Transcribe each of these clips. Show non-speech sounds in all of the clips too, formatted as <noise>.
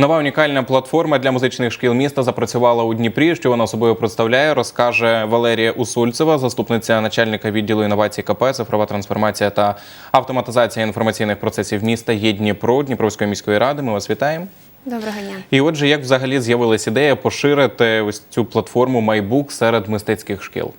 Нова унікальна платформа для музичних шкіл міста запрацювала у Дніпрі. Що вона собою представляє, розкаже Валерія Усульцева, заступниця начальника відділу інновацій КП, цифрова трансформація та автоматизація інформаційних процесів міста є Дніпро Дніпровської міської ради. Ми вас вітаємо. Доброго дня. І отже, як взагалі з'явилась ідея поширити ось цю платформу MyBook серед мистецьких шкіл?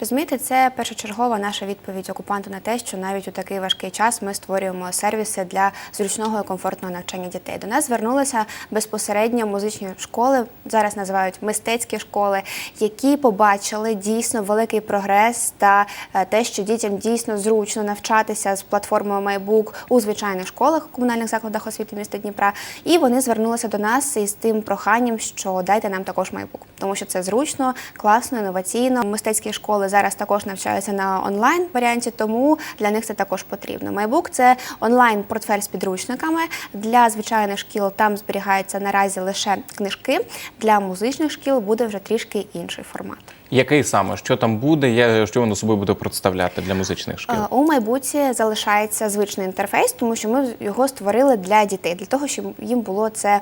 Розумієте, це першочергова наша відповідь окупанту на те, що навіть у такий важкий час ми створюємо сервіси для зручного і комфортного навчання дітей. До нас звернулися безпосередньо музичні школи, зараз називають мистецькі школи, які побачили дійсно великий прогрес та е, те, що дітям дійсно зручно навчатися з платформою MyBook у звичайних школах, комунальних закладах освіти міста Дніпра. І вони звернулися до нас із тим проханням, що дайте нам також MyBook, тому що це зручно, класно, інноваційно. Мистецькі школи зараз також навчаються на онлайн варіанті, тому для них це також потрібно. MyBook – це онлайн портфель з підручниками для звичайних шкіл. Там зберігаються наразі лише книжки. Для музичних шкіл буде вже трішки інший формат. Який саме що там буде? Я- Що воно собою буде представляти для музичних шкіл? Е, У майбутнє залишається звичний інтерфейс, тому що ми його створили для дітей, для того, щоб їм було це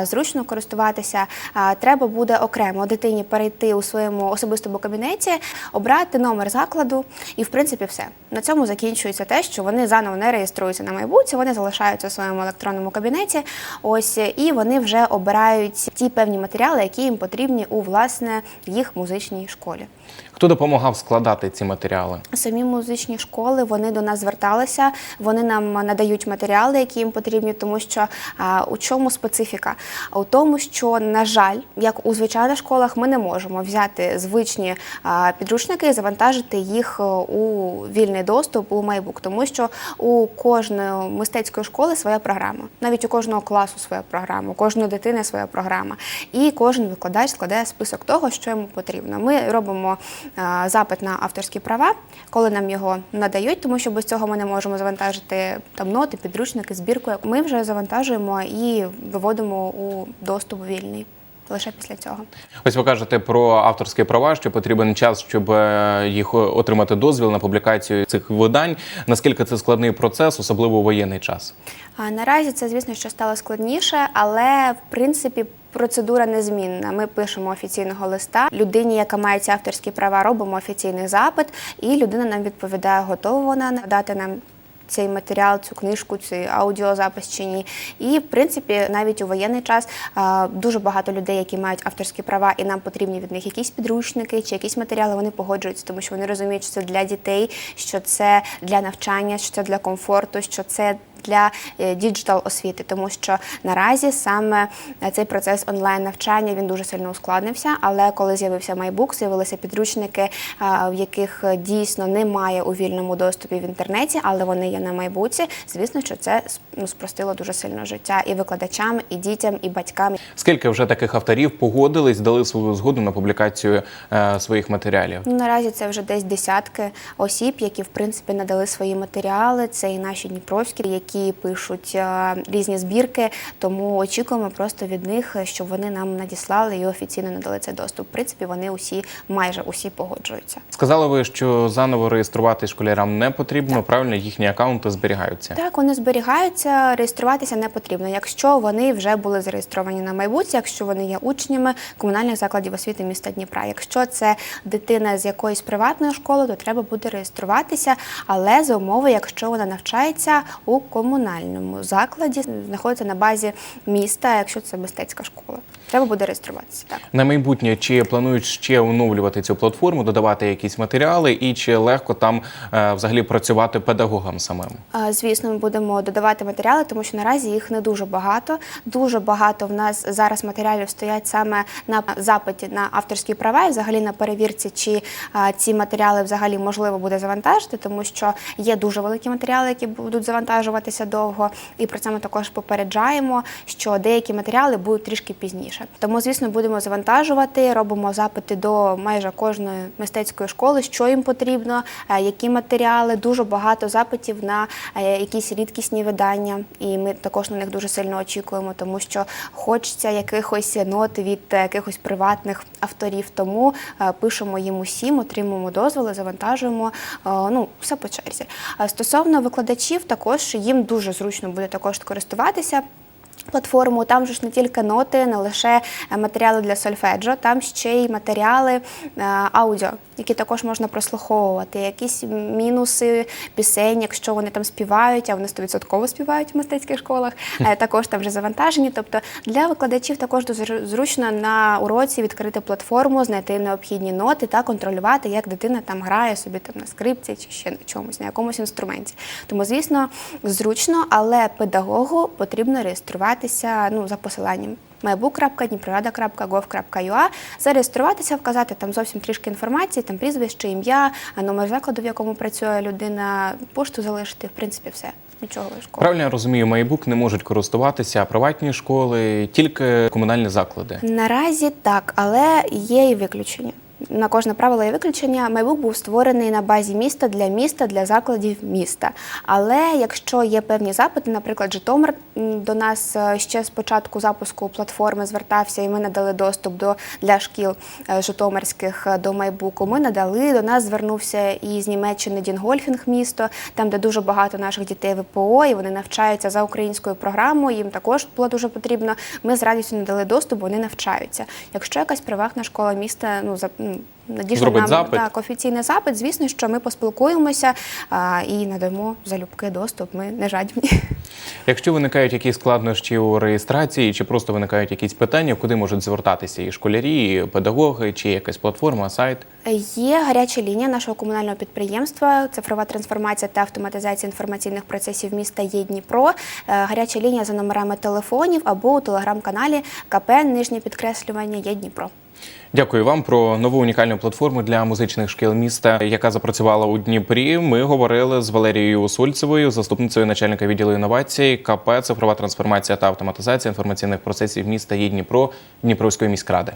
е, зручно користуватися. Е, Треба буде окремо дитині перейти у своєму особистому кабінеті, обрати номер закладу, і в принципі все. На цьому закінчується те, що вони заново не реєструються на майбутнє, вони залишаються у своєму електронному кабінеті. Ось і вони вже обирають ті певні матеріали, які їм потрібні у власне їх музичній школі. Хто допомагав складати ці матеріали? Самі музичні школи вони до нас зверталися, вони нам надають матеріали, які їм потрібні, тому що а, у чому специфіка? У тому, що, на жаль, як у звичайних школах, ми не можемо взяти звичні а, підручники і завантажити їх е, у вільний доступ у майбук, тому що у кожної мистецької школи своя програма, навіть у кожного класу своя програма, у кожної дитини своя програма, і кожен викладач складає список того, що йому потрібно. Ми робимо е, запит на авторські права, коли нам його надають, тому що без цього ми не можемо завантажити там ноти, підручники, збірку. Ми вже завантажуємо і виводимо у доступ вільний. Лише після цього. Ось ви кажете про авторські права, що потрібен час, щоб е, їх отримати дозвіл на публікацію цих видань. Наскільки це складний процес, особливо у воєнний час? А наразі це, звісно, що стало складніше, але в принципі. Процедура незмінна. Ми пишемо офіційного листа людині, яка має ці авторські права, робимо офіційний запит, і людина нам відповідає, готова вона надати нам цей матеріал, цю книжку, цей аудіозапис чи ні. І в принципі, навіть у воєнний час дуже багато людей, які мають авторські права, і нам потрібні від них якісь підручники чи якісь матеріали, вони погоджуються, тому що вони розуміють, що це для дітей, що це для навчання, що це для комфорту, що це. Для діджитал освіти, тому що наразі саме е, цей процес онлайн навчання він дуже сильно ускладнився. Але коли з'явився MyBook, з'явилися підручники, е, в яких дійсно немає у вільному доступі в інтернеті, але вони є на майбутці. Звісно, що це ну, спростило дуже сильно життя і викладачам, і дітям, і батькам. Скільки вже таких авторів погодились, дали свою згоду на публікацію е, своїх матеріалів? Ну, наразі це вже десь десятки осіб, які в принципі надали свої матеріали. Це і наші дніпровські, які пишуть е, різні збірки. Тому очікуємо просто від них, щоб вони нам надіслали і офіційно надали цей доступ. В принципі, вони усі майже усі погоджуються. Сказали ви, що заново реєструвати школярам не потрібно. Правильно, їхні акаунти зберігаються. Так, вони зберігаються, реєструватися не потрібно, якщо вони вже були зареєстровані на майбутнє, якщо вони є учнями комунальних закладів освіти міста Дніпра. Якщо це дитина з якоїсь приватної школи, то треба буде реєструватися, але за умови, якщо вона навчається у комунальному закладі, знаходиться на базі міста, якщо це мистецька школа, треба буде реєструватися. Так. На майбутнє чи планують ще оновлювати цю платформу, додавати якісь матеріали, і чи легко там е, взагалі працювати педагогам самим? Звісно, ми будемо додавати матеріали, тому що наразі їх не дуже багато. Дуже багато в нас зараз матеріалів стоять саме на запиті на авторські права і взагалі на перевірці, чи ці матеріали взагалі можливо буде завантажити, тому що є дуже великі матеріали, які будуть завантажуватися довго. І про це ми також попереджаємо, що деякі матеріали будуть трішки пізніше. Тому, звісно, будемо завантажувати, робимо запити до майже кожної мистецької школи, що їм потрібно, е, які матеріали. Дуже багато запитів на е, якісь рідкісні видання, і ми також на них дуже сильно очікуємо, тому що хочеться якихось нот від е, якихось приватних авторів. Тому пишемо їм усім, отримуємо дозволи, завантажуємо. Ну, все по черзі. Стосовно викладачів, також їм дуже зручно буде також користуватися. Платформу там же ж не тільки ноти, не лише е, матеріали для сольфеджо, там ще й матеріали е, аудіо, які також можна прослуховувати, якісь мінуси пісень, якщо вони там співають, а вони 100% співають в мистецьких школах, <laughs> е, також там вже завантажені. Тобто для викладачів також дуже зручно на уроці відкрити платформу, знайти необхідні ноти та контролювати, як дитина там грає собі там на скрипці чи ще на чомусь, на якомусь інструменті. Тому, звісно, зручно, але педагогу потрібно реєструватися ну, за посиланням mybook.dniprorada.gov.ua, зареєструватися, вказати там зовсім трішки інформації, там прізвище, ім'я, номер закладу, в якому працює людина, пошту залишити, в принципі, все. Нічого важкого. Правильно я розумію, Майбук не можуть користуватися приватні школи, тільки комунальні заклади. Наразі так, але є і виключення. На кожне правило є виключення. Майбук був створений на базі міста для міста, для закладів міста. Але якщо є певні запити, наприклад, Житомир до нас е, ще з початку запуску платформи звертався, і ми надали доступ до для шкіл е, житомирських е, до майбуку. Ми надали до нас звернувся і з Німеччини Дінгольфінг місто, там де дуже багато наших дітей ВПО, і вони навчаються за українською програмою. Їм також було дуже потрібно. Ми з радістю надали доступ, вони навчаються. Якщо якась приватна школа міста, ну за Зробить нам запит. так офіційний запит, звісно, що ми поспілкуємося а, і надамо залюбки доступ. Ми не жадібні. Якщо виникають якісь складнощі у реєстрації, чи просто виникають якісь питання, куди можуть звертатися і школярі, і педагоги, чи якась платформа, сайт? Є гаряча лінія нашого комунального підприємства, цифрова трансформація та автоматизація інформаційних процесів міста є Дніпро. Е, Гаряча лінія за номерами телефонів або у телеграм-каналі КП Нижнє підкреслювання є Дніпро. Дякую вам про нову унікальну платформу для музичних шкіл міста, яка запрацювала у Дніпрі. Ми говорили з Валерією Усульцевою, заступницею начальника відділу інновацій КП цифрова трансформація та автоматизація інформаційних процесів міста і Дніпро Дніпровської міськради.